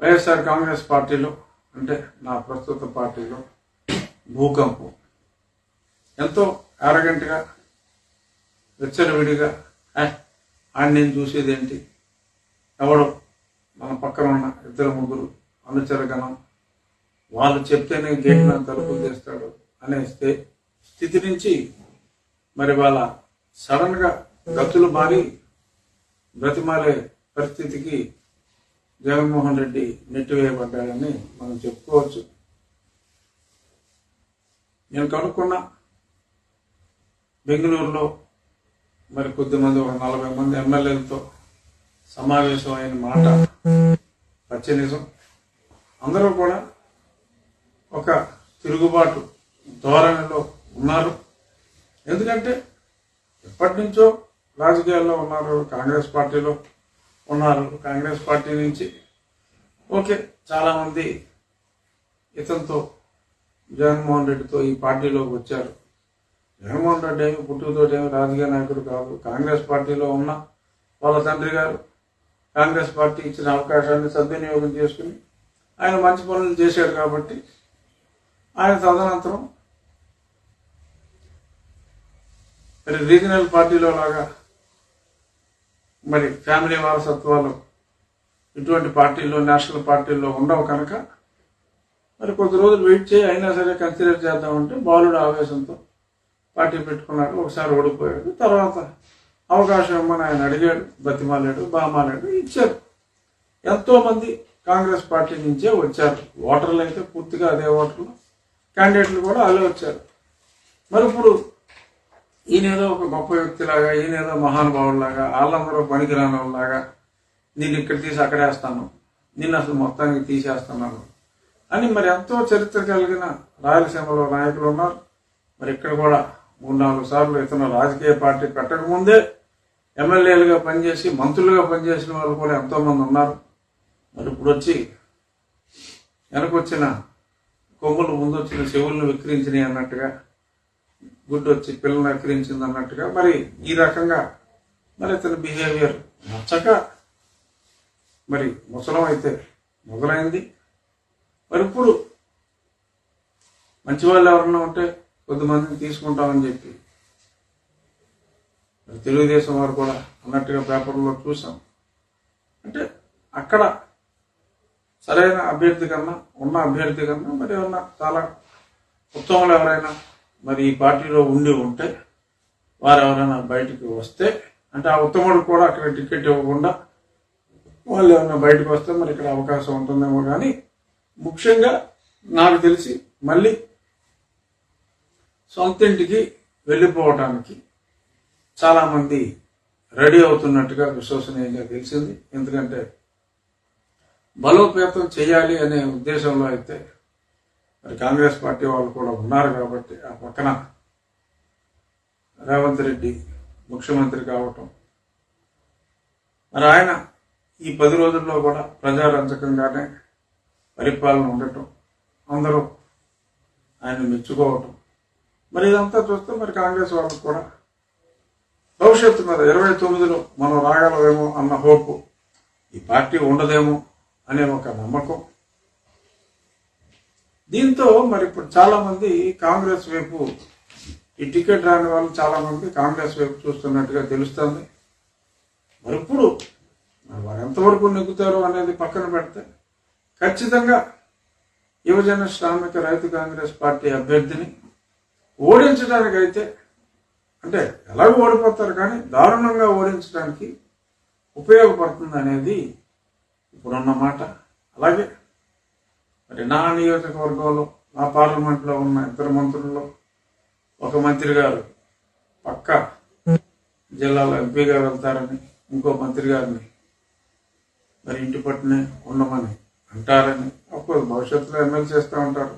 వైఎస్ఆర్ కాంగ్రెస్ పార్టీలో అంటే నా ప్రస్తుత పార్టీలో భూకంపం. ఎంతో అరగంటగా విచ్చలవిడిగా ఆయన నేను చూసేది ఏంటి? ఎవడో మన పక్కన ఉన్న ఇద్దరు ముగ్గురు అనుచర గణం వాళ్ళు చెప్తేనే గేట్ తలుపులు తీస్తాడు అనే స్థితి నుంచి మరి వాళ్ళ సడన్గా గతులు మారి బ్రతిమాలే పరిస్థితికి జగన్మోహన్ రెడ్డి నెట్టివేయబడ్డాడని మనం చెప్పుకోవచ్చు. నేను కనుక్కున్న బెంగళూరులో మరి కొద్దిమంది ఒక నలభై మంది ఎమ్మెల్యేలతో సమావేశం అయిన మాట పచ్చి నిజం అందరూ కూడా ఒక తిరుగుబాటు ధోరణిలో ఉన్నారు. ఎందుకంటే ఎప్పటి నుంచో రాజకీయాల్లో ఉన్నారు కాంగ్రెస్ పార్టీలో. ఉన్నారు కాంగ్రెస్ పార్టీ నుంచి. ఓకే చాలామంది ఇతనితో జగన్మోహన్ రెడ్డితో ఈ పార్టీలోకి వచ్చారు. జగన్మోహన్ రెడ్డి ఏమి పుట్టుకతో ఏమి రాజకీయ నాయకుడు కాదు. కాంగ్రెస్ పార్టీలో ఉన్న వాళ్ళ తండ్రి గారు కాంగ్రెస్ పార్టీ ఇచ్చిన అవకాశాన్ని సద్వినియోగం చేసుకుని ఆయన మంచి పనులు చేశాడు కాబట్టి ఆయన తదనంతరం రీజనల్ పార్టీలో లాగా మరి ఫ్యామిలీ వారసత్వాలు ఇటువంటి పార్టీల్లో నేషనల్ పార్టీల్లో ఉండవు కనుక మరి కొద్ది రోజులు వెయిట్ చేయి అయినా సరే కన్సిడర్ చేద్దామంటే బాలుడు ఆవేశంతో పార్టీ పెట్టుకున్నాడు ఒకసారి ఓడిపోయాడు తర్వాత అవకాశం ఇవ్వమని ఆయన అడిగాడు బతిమాలాడు బామాలాడు ఇచ్చారు. ఎంతోమంది కాంగ్రెస్ పార్టీ నుంచే వచ్చారు. ఓటర్లు అయితే పూర్తిగా అదే ఓటర్లు క్యాండిడేట్లు కూడా అలా వచ్చారు. మరి ఇప్పుడు ఈయనేదో ఒక గొప్ప వ్యక్తిలాగా ఈయనేదో మహానుభావులాగా వాళ్ళందరూ పనికిరాని వాళ్ళలాగా నేను ఇక్కడ తీసి అక్కడేస్తాను. నిన్ను అసలు మొత్తానికి తీసేస్తున్నాను. అని మరి ఎంతో చరిత్ర కలిగిన రాయలసీమలో నాయకులు ఉన్నారు. మరి ఇక్కడ కూడా మూడు నాలుగు సార్లు ఇతను రాజకీయ పార్టీ పెట్టకముందే ఎమ్మెల్యేలుగా పనిచేసి మంత్రులుగా పనిచేసిన వాళ్ళు కూడా ఎంతో మంది ఉన్నారు. మరి ఇప్పుడు వచ్చి వెనకొచ్చిన కొమ్ములు ముందు వచ్చిన చెవులను విక్రించినాయి అన్నట్టుగా గుడ్డు వచ్చి పిల్లల్ని విక్రించింది అన్నట్టుగా మరి ఈ రకంగా మరి ఇతని బిహేవియర్ నచ్చక మరి ముసలం అయితే మొదలైంది. మరి ఇప్పుడు మంచి వాళ్ళు ఎవరన్నా ఉంటే కొద్దిమందిని తీసుకుంటామని చెప్పి మరి తెలుగుదేశం వారు కూడా అన్నట్టుగా పేపర్లో చూసాం. అంటే అక్కడ సరైన అభ్యర్థి కన్నా ఉన్న అభ్యర్థి కన్నా మరి ఏమన్నా చాలా ఉత్తములు ఎవరైనా మరి ఈ పార్టీలో ఉండి ఉంటే వారు ఎవరైనా బయటికి వస్తే అంటే ఆ ఉత్తముడు కూడా అక్కడ టికెట్ ఇవ్వకుండా వాళ్ళు ఏమైనా బయటకు వస్తే మరి ఇక్కడ అవకాశం ఉంటుందేమో కానీ ముఖ్యంగా నాకు తెలిసి మళ్ళీ సొంత ఇంటికి వెళ్ళిపోవటానికి చాలా మంది రెడీ అవుతున్నట్టుగా విశ్వసనీయంగా తెలిసింది. ఎందుకంటే బలోపేతం చేయాలి అనే ఉద్దేశంలో అయితే మరి కాంగ్రెస్ పార్టీ వాళ్ళు కూడా ఉన్నారు కాబట్టి ఆ పక్కన రేవంత్ రెడ్డి ముఖ్యమంత్రి కావటం. మరి ఆయన ఈ పది రోజుల్లో కూడా ప్రజారంజకంగానే పరిపాలన ఉండటం అందరూ ఆయన మెచ్చుకోవటం. మరి ఇదంతా చూస్తే మరి కాంగ్రెస్ వాళ్ళకు కూడా భవిష్యత్తు మీద ఇరవై తొమ్మిదిలో మనం రాగలమేమో అన్న హోపు ఈ పార్టీ ఉండదేమో అనే ఒక నమ్మకం దీంతో మరి ఇప్పుడు చాలా మంది కాంగ్రెస్ వైపు ఈ టికెట్ రాని వాళ్ళు చాలా మంది కాంగ్రెస్ వైపు చూస్తున్నట్టుగా తెలుస్తుంది. మరి ఇప్పుడు వారు ఎంతవరకు నెగ్గుతారు అనేది పక్కన పెడితే ఖచ్చితంగా యువజన శ్రామిక రైతు కాంగ్రెస్ పార్టీ అభ్యర్థిని ఓడించడానికైతే అంటే ఎలాగో ఓడిపోతారు కానీ దారుణంగా ఓడించడానికి ఉపయోగపడుతుంది అనేది ఇప్పుడున్న మాట. అలాగే మరి నా నియోజకవర్గంలో నా పార్లమెంట్లో ఉన్న ఇద్దరు మంత్రుల్లో ఒక మంత్రి గారు పక్క జిల్లాలో ఎంపీగా వెళ్తారని ఇంకో మంత్రి గారిని మరి ఇంటి పట్టునే ఉండమని అంటారని అప్పుడు భవిష్యత్తులో ఎమ్మెల్యే చేస్తూ ఉంటారు.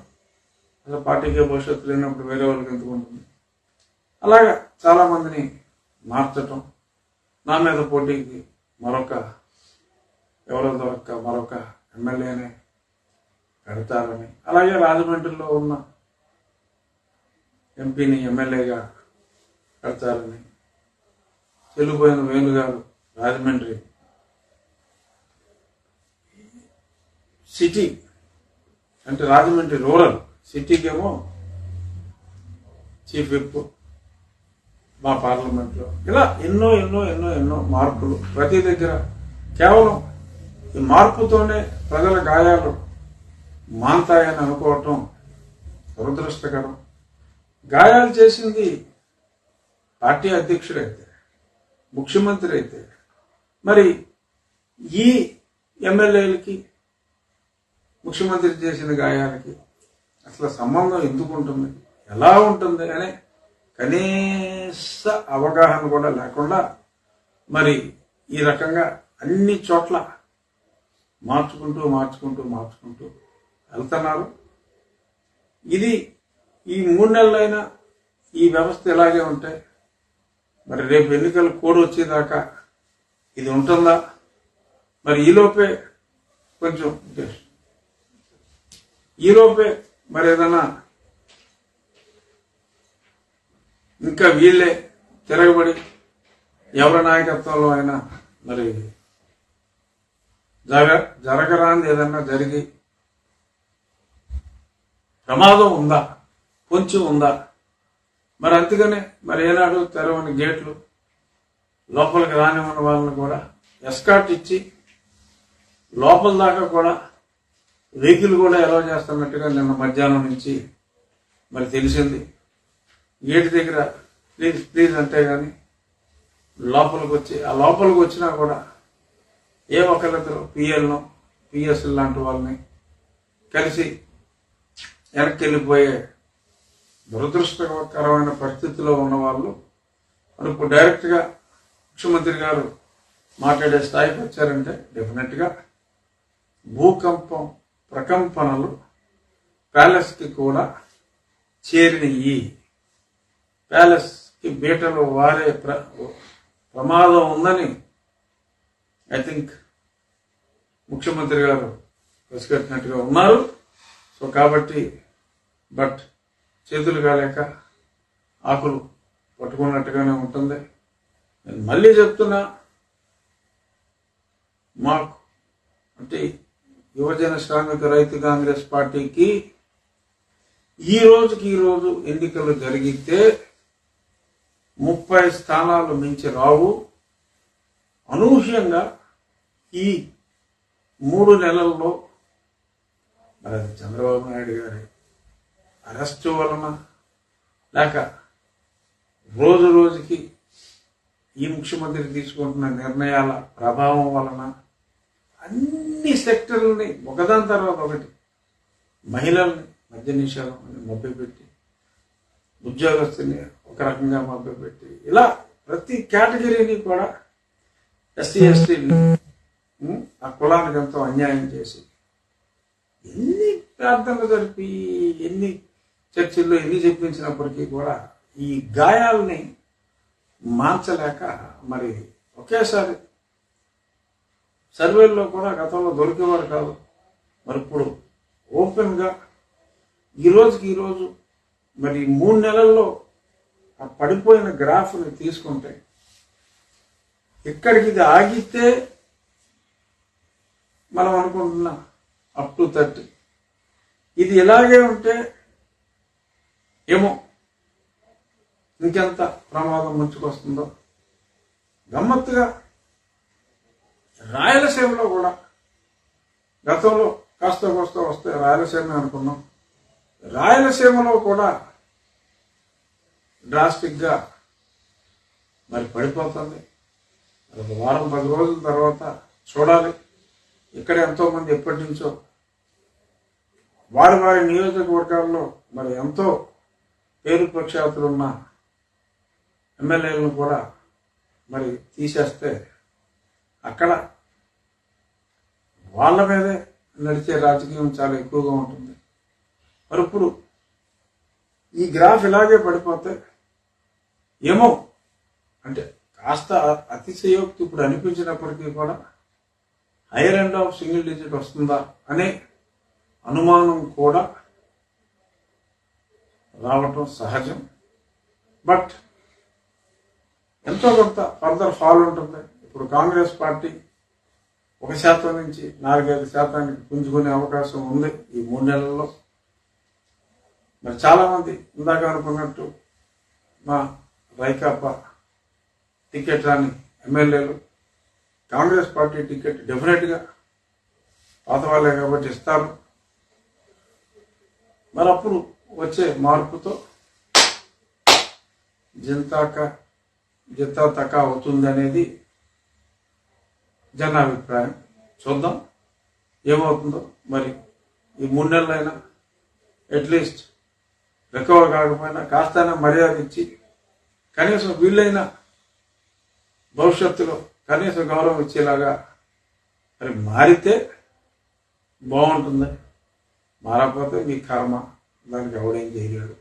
అసలు పార్టీకే భవిష్యత్తు లేనప్పుడు వేరే వాళ్ళకి ఎందుకు ఉంటుంది? అలాగా చాలా మందిని మార్చటం నా మీద పోటీకి మరొక ఎవరో దొరక్క మరొక ఎమ్మెల్యేనే చెప్తారని అలాగే రాజమండ్రిలో ఉన్న ఎంపీని ఎమ్మెల్యేగా పెడతారని. చెల్లిపోయిన వేణు గారు రాజమండ్రి సిటీ అంటే రాజమండ్రి రూరల్ సిటీకేమో చీఫ్ విప్ మా పార్లమెంట్లో. ఇలా ఎన్నో ఎన్నో ఎన్నో ఎన్నో మార్పులు. ప్రతి దగ్గర కేవలం ఈ మార్పుతోనే ప్రజల గాయాలు మాంతాయని అనుకోవటం దురదృష్టకరం. గాయాలు చేసింది పార్టీ అధ్యక్షుడైతే ముఖ్యమంత్రి అయితే. మరి ఈ ఎమ్మెల్యేలకి ముఖ్యమంత్రి చేసిన గాయాలకి అసలు సంబంధం ఎందుకు ఉంటుంది? ఎలా ఉంటుంది అనే కనీస అవగాహన కూడా లేకుండా మరి ఈ రకంగా అన్ని చోట్ల మార్చుకుంటూ మార్చుకుంటూ మార్చుకుంటూ వెళ్తున్నారు. ఇది ఈ మూడు నెలలైనా ఈ వ్యవస్థ ఇలాగే ఉంటాయి మరి రేపు ఎన్నికల కోడ్ వచ్చేదాకా ఇది ఉంటుందా? మరి ఈలోపే కొంచెం ఈలోపే మరి ఏదైనా ఇంకా వీళ్ళే తిరగబడి ఎవరి నాయకత్వంలో అయినా మరి జరగ జరగరాంది ఏదన్నా జరిగి ప్రమాదం ఉందా? కొంచెం ఉందా? మరి అందుకనే మరి ఏనాడు తెరవని గేట్లు లోపలికి రానివ్వని వాళ్ళని కూడా ఎస్కాట్ ఇచ్చి లోపల దాకా కూడా వెహికల్ కూడా ఎలా చేస్తున్నట్టుగా నిన్న మధ్యాహ్నం నుంచి మరి తెలిసింది. గేట్ దగ్గర ప్లీజ్ ప్లీజ్ అంటే కానీ లోపలికి వచ్చి ఆ లోపలికి వచ్చినా కూడా ఏ ఒకరిద్దరు పిఎల్ను పిఎస్ఎల్ లాంటి వాళ్ళని కలిసి వెనక్కి వెళ్ళిపోయే దురదృష్టకరమైన పరిస్థితిలో ఉన్న వాళ్ళు మరి ఇప్పుడు డైరెక్ట్గా ముఖ్యమంత్రి గారు మాట్లాడే స్థాయికి వచ్చారంటే డెఫినెట్గా భూకంపం ప్రకంపనలు ప్యాలెస్కి కూడా చేరినయి ప్యాలెస్కి బీటలు వారే ప్ర ప్రమాదం ఉందని ఐ థింక్ ముఖ్యమంత్రి గారు పసిగట్టినట్టుగా ఉన్నారు. సో కాబట్టి బట్ చేతులు కాలేక ఆకులు పట్టుకున్నట్టుగానే ఉంటుంది. నేను మళ్ళీ చెప్తున్నా మాకు అంటే యువజన శ్రామిక రైతు కాంగ్రెస్ పార్టీకి ఈ రోజుకి ఈ రోజు ఎన్నికలు జరిగితే ముప్పై స్థానాలు మించి రావు. అనూహ్యంగా ఈ మూడు నెలల్లో మరి చంద్రబాబు నాయుడు గారి అరెస్టు వలన లేక రోజు రోజుకి ఈ ముఖ్యమంత్రి తీసుకుంటున్న నిర్ణయాల ప్రభావం వలన అన్ని సెక్టర్లని ఒకదాని తర్వాత ఒకటి మహిళల్ని మద్య నిషేధం అని మభ్యపెట్టి ఉద్యోగస్తుని ఒక రకంగా మభ్యపెట్టి ఇలా ప్రతి కేటగిరీని కూడా ఎస్సీ ఎస్టీని ఆ కులానికి ఎంతో అన్యాయం చేసి ఎన్ని ప్రార్థనలు జరిపి ఎన్ని చర్చిల్లో ఎన్ని చెప్పించినప్పటికీ కూడా ఈ గాయాలని మార్చలేక మరి ఒకేసారి సర్వేల్లో కూడా గతంలో దొరికేవారు కాదు. మరి ఇప్పుడు ఓపెన్గా ఈ రోజుకి ఈరోజు మరి మూడు నెలల్లో ఆ పడిపోయిన గ్రాఫ్ని తీసుకుంటే ఇక్కడికి ఇది ఆగితే మనం అనుకుంటున్నాం అప్ టు థర్టీ. ఇది ఇలాగే ఉంటే ఏమో? ఇంకెంత ప్రమాదం ముంచుకొస్తుందో? గమ్మత్తుగా రాయలసీమలో కూడా గతంలో కాస్త కోస్త వస్తే రాయలసీమ అనుకున్నాం. రాయలసీమలో కూడా డ్రాస్టిక్గా మరి పడిపోతుంది. ఒక వారం పది రోజుల తర్వాత చూడాలి. ఇక్కడ ఎంతో మంది ఎప్పటి నుంచో వారి వారి నియోజకవర్గాల్లో మరి ఎంతో పేరు ప్రఖ్యాతులున్న ఎమ్మెల్యేలను కూడా మరి తీసేస్తే అక్కడ వాళ్ళ మీదే నడిచే రాజకీయం చాలా ఎక్కువగా ఉంటుంది. మరి ఇప్పుడు ఈ గ్రాఫ్ ఇలాగే పడిపోతే ఏమో అంటే కాస్త అతిశయోక్తి ఇప్పుడు అనిపించినప్పటికీ కూడా higher end of single digit వస్తుందా అనే అనుమానం కూడా రావటం సహజం. బట్ ఎంతో కొంత ఫర్దర్ ఫాల్ ఉంటుంది. ఇప్పుడు కాంగ్రెస్ పార్టీ ఒక శాతం నుంచి నాలుగైదు శాతానికి పుంజుకునే అవకాశం ఉంది ఈ మూడు నెలల్లో. మరి చాలామంది ఇందాక అనుకున్నట్టు మా రైకాపా టికెట్ రాని ఎమ్మెల్యేలు కాంగ్రెస్ పార్టీ టికెట్ డెఫినెట్గా పాత వాళ్ళే కాబట్టి ఇస్తారు. మరి అప్పుడు వచ్చే మార్పుతో జనతాక జనతా తక అవుతుంది అనేది జనాభిప్రాయం. చూద్దాం. ఏమవుతుందో మరి ఈ మూడు నెలలైనా అట్లీస్ట్ రికవర్ కాకపోయినా కాస్తైనా మర్యాద ఇచ్చి కనీసం వీళ్ళైనా భవిష్యత్తులో కనీసం గౌరవం ఇచ్చేలాగా మరి మారితే బాగుంటుంది. మారకపోతే మీ కర్మ దానికి ఎవడేం చేయలేడు